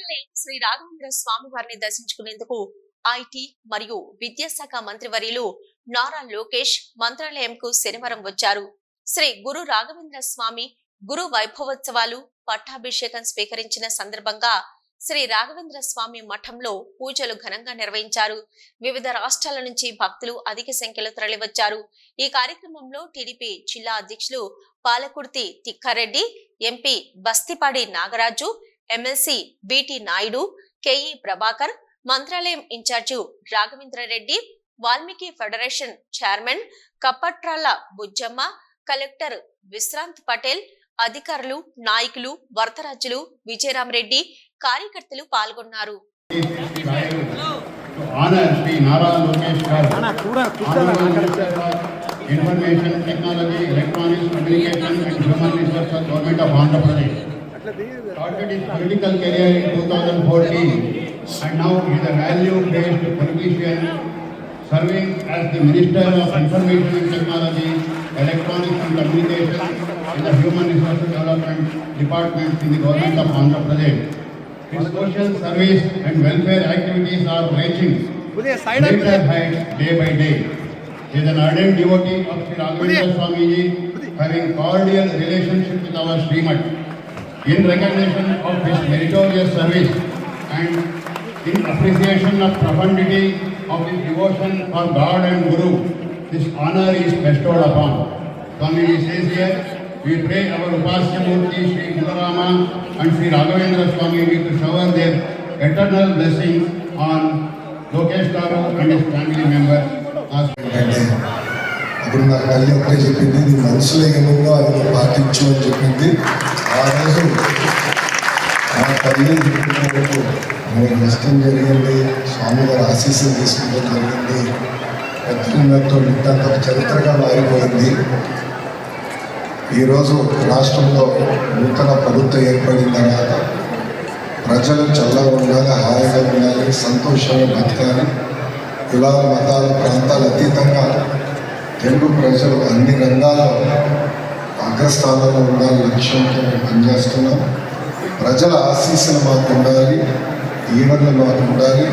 మంత్రాలయం శ్రీ రాఘవేంద్ర స్వామి వారిని దర్శించుకునేందుకు ఐటీ మరియు విద్యాశాఖ మంత్రివర్యులు నారా లోకేష్ మంత్రాలయంకు శనివారం వచ్చారు. శ్రీ గురు రాఘవేంద్ర స్వామి గురు వైభవోత్సవాలు పట్టాభిషేకం స్వీకరించిన సందర్భంగా శ్రీ రాఘవేంద్ర స్వామి మఠంలో పూజలు ఘనంగా నిర్వహించారు. వివిధ రాష్ట్రాల నుంచి భక్తులు అధిక సంఖ్యలో తరలివచ్చారు. ఈ కార్యక్రమంలో టీడీపీ జిల్లా అధ్యక్షులు Palakurthi Tikka Reddy MP Bastipadi Nagaraju MLC BT Naidu KE Prabhakar Mantralayam incharge Raghavendra Reddy Valmiki federation chairman Kappatrala Bujjamma collector Vishrant Patel అధికారులు నాయకులు వరదరాజులు విజయరామరెడ్డి కార్యకర్తలు పాల్గొన్నారు to honor Sri Nara Lokesh Garu, Honorable Minister for Information Technology, Electronics, Communication and Human Resources of Government of Andhra Pradesh. Started his political career in 2014 and now he is a value-based politician serving as the Minister of Information and Technology, Electronics and Communication in the Human Resources Development Department in the Government of Andhra Pradesh. His social service and welfare activities are reaching greater heights day by day. He is an ardent devotee of Sri Raghavendra Swamiji, having cordial relationship with our Srimat. In recognition of his meritorious service and in appreciation of profundity of his devotion for God and Guru, this honor is bestowed upon. Swamiji says here, we pray our Upasya Murti Sri Mularama and Sri Raghavendra Swamiji to shower their eternal blessings on Lokesh Garu and his family members. ఇప్పుడు నా నాకు తల్లి ఒకటే చెప్పింది నీ మనసులో ఏముందో అది పాటించు అని చెప్పింది. ఆ రోజు నా తల్లి చెప్పినప్పుడు మనకి నష్టం జరిగింది స్వామివారి ఆశీస్సులు తీసుకోవడం జరిగింది. పెద్దలతో ఇంతంత చరిత్రగా మారిపోయింది. ఈరోజు రాష్ట్రంలో నూతన ప్రభుత్వం ఏర్పడిన తర్వాత ప్రజలు చల్లగా ఉండాలి హాయిగా ఉండాలి సంతోషంగా బతకాలి. కులాల మతాల ప్రాంతాల అతీతంగా తెలుగు ప్రజలు అన్ని రంగాల్లో అగ్రస్థానంలో ఉండాలని లక్ష్యంతో మేము పనిచేస్తున్నాం ప్రజల ఆశీస్సులు మాకు ఉండాలి ఈవెన్లు మాకు ఉండాలి.